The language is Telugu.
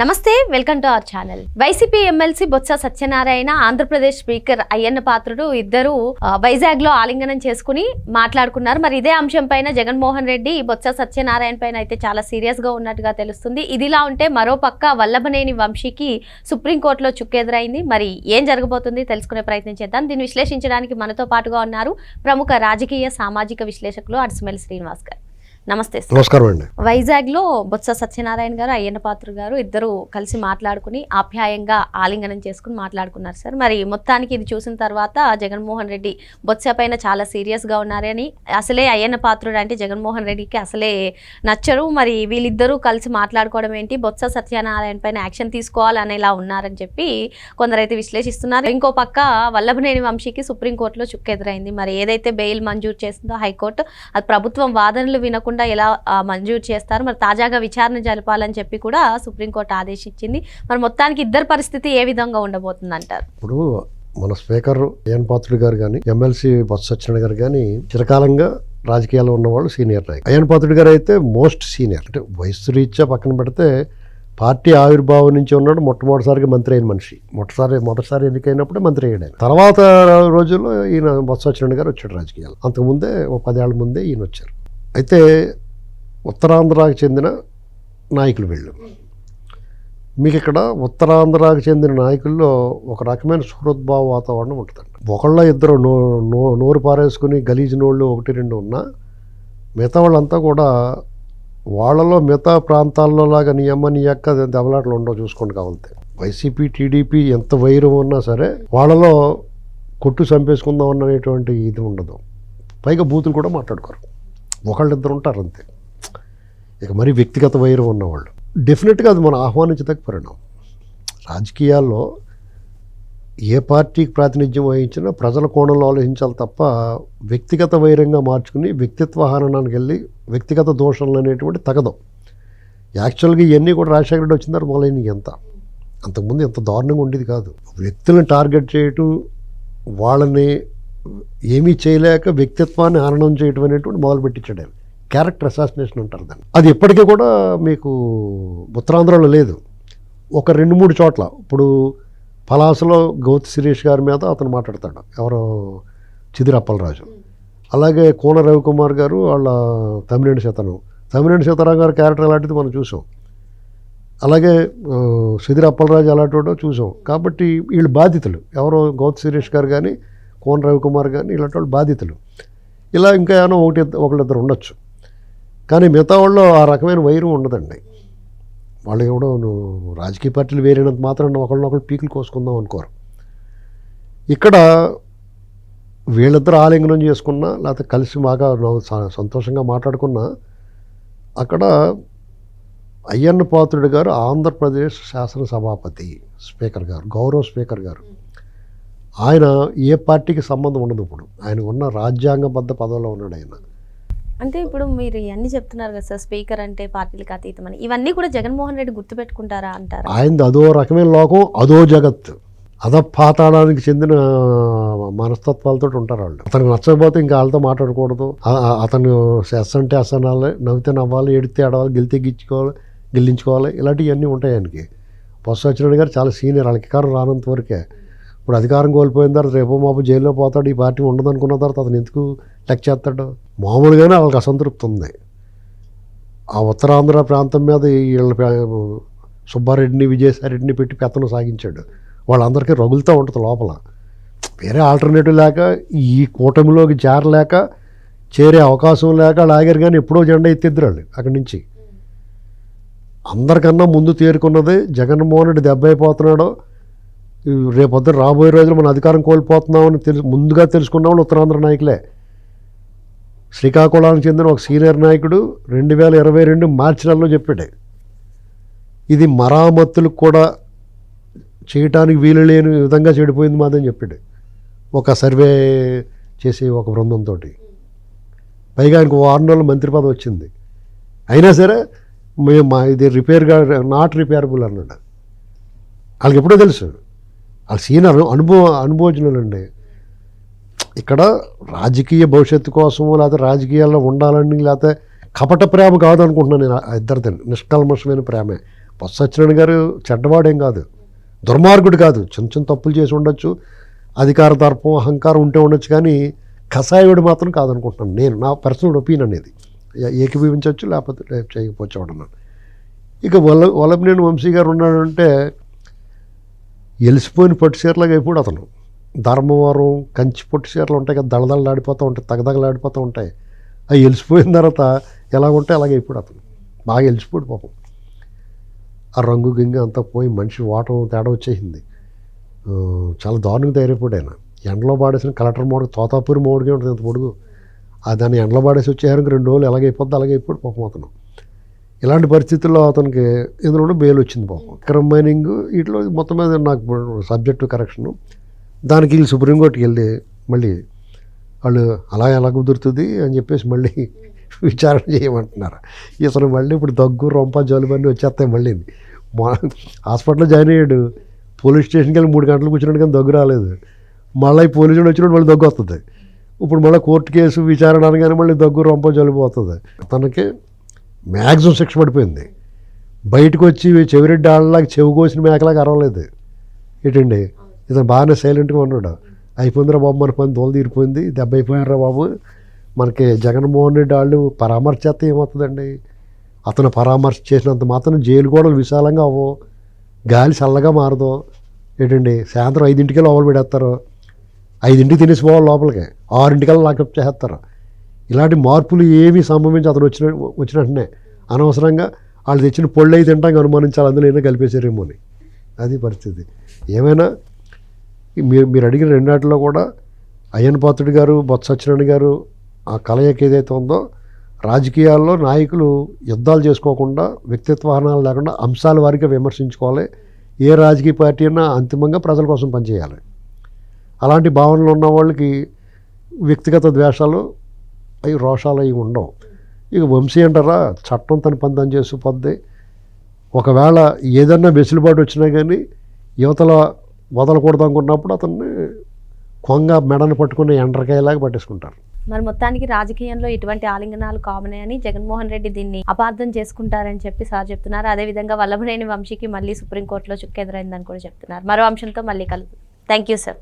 నమస్తే welcome to our channel. YCP MLC Botsa Satyanarayana Andhra Pradesh speaker Ayyanna Patrudu ఇద్దరు వైజాగ్లో ఆలింగనం చేసుకుని మాట్లాడుకున్నారు. మరి ఇదే అంశం పైన జగన్మోహన్ రెడ్డి బొత్స సత్యనారాయణ పైన అయితే చాలా సీరియస్గా ఉన్నట్టుగా తెలుస్తుంది. ఇదిలా ఉంటే మరో పక్క వల్లభనేని వంశీకి సుప్రీంకోర్టులో చుక్కెదురైంది. మరి ఏం జరగబోతుంది తెలుసుకునే ప్రయత్నం చేద్దాం. దీన్ని విశ్లేషించడానికి మనతో పాటుగా ఉన్నారు ప్రముఖ రాజకీయ సామాజిక విశ్లేషకులు అడ్స్మెల్ శ్రీనివాస్ గారు నమస్తే సార్. నమస్కారం అండి. వైజాగ్లో బొత్స సత్యనారాయణ గారు అయ్యన్న పాత్ర గారు ఇద్దరు కలిసి మాట్లాడుకుని ఆప్యాయంగా ఆలింగనం చేసుకుని మాట్లాడుకున్నారు సార్. మరి మొత్తానికి ఇది చూసిన తర్వాత జగన్మోహన్ రెడ్డి బొత్స పైన చాలా సీరియస్గా ఉన్నారని అసలే అయ్యన్న పాత్రుడు అంటే జగన్మోహన్ రెడ్డికి అసలే నచ్చరు. మరి వీళ్ళిద్దరూ కలిసి మాట్లాడుకోవడం ఏంటి? బొత్స సత్యనారాయణ పైన యాక్షన్ తీసుకోవాలనేలా ఉన్నారని చెప్పి కొందరైతే విశ్లేషిస్తున్నారు. ఇంకో పక్క వల్లభనేని వంశీకి సుప్రీంకోర్టులో చుక్కెదురైంది. మరి ఏదైతే బెయిల్ మంజూరు చేసిందో హైకోర్టు అది ప్రభుత్వం వాదనలు వినకుండా ఎలా మంజూరు చేస్తారు. మరి తాజాగా విచారణ జరపాలని చెప్పి కూడా సుప్రీంకోర్టు ఆదేశించింది. మరి మొత్తానికి ఇద్దరు పరిస్థితి ఏ విధంగా ఉండబోతుంది అంటారు ఇప్పుడు మన స్పీకర్ ఏఎన్ పాత్రుడు గారు కానీ ఎమ్మెల్సీ బొత్స సత్యనారాయణ గారు కానీ చిరకాలంగా రాజకీయాల్లో ఉన్నవాళ్ళు సీనియర్ నాయకులు. అయ్యన్ పాత్రుడు గారు అయితే మోస్ట్ సీనియర్. అంటే వయస్సు రీత్యా పక్కన పెడితే పార్టీ ఆవిర్భావం నుంచి ఉన్నాడు మొట్టమొదటిసారిగా మంత్రి అయిన మనిషి. మొట్టసారి మొదటిసారి ఎన్నికైనప్పుడే మంత్రి అయ్యాడు తర్వాత రోజుల్లో ఈయన బొత్స సత్యనారాయణ గారు వచ్చాడు రాజకీయాలు అంతకుముందే ఓ పదేళ్ళ ముందే ఈయన వచ్చారు. అయితే ఉత్తరాంధ్రాకి చెందిన నాయకులు వీళ్ళు. మీకు ఇక్కడ ఉత్తరాంధ్రాకి చెందిన నాయకుల్లో ఒక రకమైన సుహృద్భావ వాతావరణం ఉంటుందండి ఒకళ్ళ ఇద్దరు నో నో నోరు పారేసుకుని గలీజ్ నోళ్ళు ఒకటి రెండు ఉన్నా మిగతా వాళ్ళంతా కూడా వాళ్ళలో మిగతా ప్రాంతాల్లో లాగా నీ అమ్మ నీ అక్క దెబ్బలాటలు ఉండవు చూసుకోండి కావాలంటే. వైసీపీ టీడీపీ ఎంత వైరం ఉన్నా సరే వాళ్ళలో కొట్టు చంపేసుకుందాం అనేటువంటి ఇది ఉండదు. పైగా బూతులు కూడా మాట్లాడుకోరు. ఒకళ్ళిద్దరు ఉంటారు అంతే ఇక మరి వ్యక్తిగత వైరం ఉన్నవాళ్ళు. డెఫినెట్గా అది మనం ఆహ్వానించదగ్గ పరిణామం. రాజకీయాల్లో ఏ పార్టీకి ప్రాతినిధ్యం వహించినా ప్రజల కోణంలో ఆలోచించాలి తప్ప వ్యక్తిగత వైరంగా మార్చుకుని వ్యక్తిత్వ హరణానికి వెళ్ళి వ్యక్తిగత దోషాలు అనేటువంటి తగదు. యాక్చువల్గా ఇవన్నీ కూడా రాజశేఖర రెడ్డి వచ్చిన తర్వాత మొదలైనవి ఎంత? అంతకుముందు ఎంత దారుణంగా ఉండేది కాదు. వ్యక్తులను టార్గెట్ చేయటం వాళ్ళని ఏమీ చేయలేక వ్యక్తిత్వాన్ని ఆనందం చేయటం అనేటువంటి మొదలు పెట్టించాడు ఆయన. క్యారెక్టర్ అసాసినేషన్ అంటారు దాన్ని. అది ఇప్పటికీ కూడా మీకు ఉత్తరాంధ్రలో లేదు. ఒక రెండు మూడు చోట్ల. ఇప్పుడు పలాసలో గౌతి శిరీష్ గారి మీద అతను మాట్లాడతాడు. ఎవరో చిదిరప్పలరాజు. అలాగే కోన రవికుమార్ గారు వాళ్ళ తమిళేని శతనం తమిళేని సీతారాం గారి క్యారెక్టర్ అలాంటిది మనం చూసాం. అలాగే ఆ, అప్పలరాజు అలాంటి చూసాం. కాబట్టి వీళ్ళు బాధితులు. ఎవరో గౌత్ శిరీష్ గారు కానీ కోన రవికుమార్ కానీ ఇలాంటి వాళ్ళు బాధితులు. ఇలా ఇంకా ఏమైనా ఒకటి ఒకళ్ళిద్దరు ఉండొచ్చు. కానీ మిగతా వాళ్ళు ఆ రకమైన వైరం ఉండదండి. వాళ్ళు ఎవడో నువ్వు రాజకీయ పార్టీలు వేరేనంత మాత్రం ఒకళ్ళనొకళ్ళు పీకులు కోసుకుందాం అనుకోరు. ఇక్కడ వీళ్ళిద్దరు ఆలింగనం చేసుకున్నా లేకపోతే కలిసి బాగా స- సంతోషంగా మాట్లాడుకున్నా అక్కడ అయ్యన్న పాత్రుడు గారు ఆంధ్రప్రదేశ్ శాసనసభాపతి స్పీకర్ గారు గౌరవ స్పీకర్ గారు. ఆయన ఏ పార్టీకి సంబంధం ఉండదు ఇప్పుడు. ఆయన ఉన్న రాజ్యాంగబద్ధ పదవిలో ఉన్నాడు ఆయన. అంటే ఇప్పుడు మీరు ఇవన్నీ చెప్తున్నారు కదా సార్ స్పీకర్ అంటే పార్టీలకు అతీతం అని. ఇవన్నీ కూడా జగన్మోహన్ రెడ్డి గుర్తుపెట్టుకుంటారా అంటారా? ఆయనది అదో రకమైన లోకం అదో జగత్. అద పాతాళానికి చెందిన మనస్తత్వాలతో ఉంటారు వాళ్ళు. అతనికి నచ్చకపోతే ఇంకా వాళ్ళతో మాట్లాడకూడదు. అతను ఎస్ అంటే ఎస్ అనాలి నవ్వితే నవ్వాలి ఎడితే ఆడవాలి గెలితే గిచ్చుకోవాలి గెలించుకోవాలి ఇలాంటివన్నీ ఉంటాయి ఆయనకి. బొత్స సత్యనారాయణ గారు చాలా సీనియర్ వాళ్ళకి అధికారం రానంత వరకే. ఇప్పుడు అధికారం కోల్పోయిన తర్వాత రేపో మాపు జైల్లో పోతాడు ఈ పార్టీ ఉండదు అనుకున్న తర్వాత అతను ఎందుకు లెక్క చేస్తాడు? మామూలుగానే వాళ్ళకి అసంతృప్తి ఉంది. ఆ ఉత్తరాంధ్ర ప్రాంతం మీద వీళ్ళ పే- సుబ్బారెడ్డిని విజయసాయిరెడ్డిని పెట్టి పెత్తనం సాగించాడు. వాళ్ళందరికీ రగులుతూ ఉంటుంది లోపల. వేరే ఆల్టర్నేటివ్ లేక ఈ కూటమిలోకి చేరలేక చేరే అవకాశం లేక లాగారు కానీ ఎప్పుడో జెండా ఎత్తిద్దరు వాళ్ళు అక్కడి నుంచి. అందరికన్నా ముందు తేరుకున్నది జగన్మోహన్ రెడ్డి దెబ్బ అయిపోతున్నాడో. రేపొద్దు రాబోయే రోజులు మన అధికారం కోల్పోతున్నామని తెలుసు ముందుగా తెలుసుకున్న వాళ్ళు ఉత్తరాంధ్ర నాయకులే. శ్రీకాకుళానికి చెందిన ఒక సీనియర్ నాయకుడు రెండు వేల ఇరవై రెండు మార్చి నెలలో చెప్పాడు. ఇది మరామత్తులు కూడా చేయటానికి వీలు లేని విధంగా చెడిపోయింది మాదని చెప్పాడు. ఒక సర్వే చేసే ఒక బృందంతో పైగా ఆయనకు వారం రోజులు మంత్రి పదవి వచ్చింది. అయినా సరే మేము మా ఇది రిపేర్గా నాట్ రిపేరబుల్ అన్నాడు. వాళ్ళకి ఎప్పుడో తెలుసు. ఆ సీనియర్ అనుభవ అనుభవజ్ఞులండి. ఇక్కడ రాజకీయ భవిష్యత్తు కోసము లేకపోతే రాజకీయాల్లో ఉండాలని లేకపోతే కపట ప్రేమ కాదనుకుంటున్నాను నేను ఆ ఇద్దరిది. నిష్కల్మషమైన ప్రేమే. బొత్స సత్యనారాయణ గారు చెడ్డవాడేం కాదు. దుర్మార్గుడు కాదు. చిన్న చిన్న తప్పులు చేసి ఉండొచ్చు. అధికార దర్పం అహంకారం ఉంటే ఉండొచ్చు కానీ కషాయుడు మాత్రం కాదనుకుంటున్నాను నేను. నా పర్సనల్ ఒపీనియన్ అనేది. ఏకీభవించవచ్చు లేకపోతే చేయకపోవచ్చు అన్నాను ఇక వల్ల వల్లభనేని వంశీ గారు ఉన్నాడంటే ఎలిసిపోయిన పట్టు చీరలాగా అయిపోడు అతను. ధర్మవరం కంచి పట్టు చీరలు ఉంటాయి కదా దళదళలాడిపోతూ ఉంటాయి తగదగలాడిపోతూ ఉంటాయి. అవి ఎలిసిపోయిన తర్వాత ఎలా ఉంటే అలాగే అయిపోడు అతను. బాగా ఎలిసిపోయాడు పాపం. ఆ రంగు గింగ అంతా పోయి మనిషి వాటం తేడా వచ్చేసింది. చాలా దారుణంగా తయారైపోయాడు ఆయన. ఎండలో పాడేసిన కలెక్టర్ మోడల్ తోతాపూరి మోడుగా ఉంటుంది అంత పొడుగు. ఆ దాన్ని ఎండలో పాడేసి వచ్చేసరికి రెండు రోజులు ఎలాగైపోద్ది అలాగే అయిపోయాడు పాపం అతను. ఇలాంటి పరిస్థితుల్లో అతనికి ఇందులో బెయిల్ వచ్చింది పాపం. క్రమ్ మైనింగ్ వీటిలో మొత్తం మీద నాకు సబ్జెక్టు కరెక్షను. దానికి వీళ్ళు సుప్రీంకోర్టుకి వెళ్ళి మళ్ళీ వాళ్ళు అలా ఎలా కుదురుతుంది అని చెప్పేసి మళ్ళీ విచారణ చేయమంటున్నారు. ఇతను మళ్ళీ ఇప్పుడు దగ్గు రొంప జలుబు వచ్చేస్తాయి మళ్ళీ. మా హాస్పిటల్లో జాయిన్ అయ్యాడు. పోలీస్ స్టేషన్కి వెళ్ళి మూడు గంటలు కూర్చున్నాడు కానీ దగ్గు రాలేదు. మళ్ళీ పోలీసులు వచ్చినప్పుడు మళ్ళీ దగ్గు వస్తుంది. ఇప్పుడు మళ్ళీ కోర్టు కేసు విచారణ అనగానే మళ్ళీ దగ్గు రొంప జలుబు వస్తుంది. తనకి మ్యాక్సిమం శిక్ష పడిపోయింది. బయటకు వచ్చి చెవిరెడ్డి ఆడలాగా చెవి కోసిన మేకలాగా అరవలేదు. ఏంటండి? ఇతను బాగానే సైలెంట్గా ఉన్నాడు. అయిపోయిందిరా బాబు మన పని తోలు తీరిపోయింది. దెబ్బ అయిపోయినరా బాబు? మనకి జగన్మోహన్ రెడ్డి వాళ్ళు పరామర్శ చేస్తే ఏమవుతుందండి? అతను పరామర్శ చేసినంత మాత్రం జైలు కూడా విశాలంగా అవ్వవు. గాలి చల్లగా మారదు. ఏంటండి? సాయంత్రం ఐదింటికి లోపల పెడేస్తారు. ఐదింటికి తినేసి పోవాలి లోపలికి. ఆరింటికల్లా లాకప్ చేస్తారు ఇలాంటి మార్పులు ఏమీ సంభవించి అతను వచ్చిన వచ్చినట్టునే. అనవసరంగా వాళ్ళు తెచ్చిన పొళ్ళు అయితే తింటాం అనుమానించాలి అందులో ఏమైనా కలిపేశారేమో అని. అది పరిస్థితి. ఏమైనా మీరు మీరు అడిగిన రెండాటిలో కూడా అయ్యన్ పాత్రుడు గారు బొత్స సత్యనారాయణ గారు ఆ కలయిక ఏదైతే ఉందో రాజకీయాల్లో నాయకులు యుద్ధాలు చేసుకోకుండా వ్యక్తిత్వాహనాలు లేకుండా అంశాల వారిగా విమర్శించుకోవాలి. ఏ రాజకీయ పార్టీ అయినా అంతిమంగా ప్రజల కోసం పనిచేయాలి. అలాంటి భావనలు ఉన్న వాళ్ళకి వ్యక్తిగత ద్వేషాలు అవి రోషాలు అవి ఉండవు. ఇక వంశీ అంటారా చట్టం తన పని చేసి చేసిపోద్ది ఒకవేళ ఏదన్నా వెసులుబాటు వచ్చినా కానీ యువతల వదలకూడదు అనుకున్నప్పుడు అతన్ని కొంగ మెడను పట్టుకుని ఎండ్రకాయలాగా పట్టేసుకుంటారు. మరి మొత్తానికి రాజకీయంలో ఇటువంటి ఆలింగనాలు కామనే అని జగన్మోహన్ రెడ్డి దీన్ని అపార్థం చేసుకుంటారని చెప్పి సార్ చెప్తున్నారు. అదేవిధంగా వల్లభనేని వంశీకి మళ్ళీ సుప్రీంకోర్టులో చుక్కెదురైందని కూడా చెప్తున్నారు. మరో అంశంతో మళ్ళీ కలుగు థ్యాంక్ యూ సార్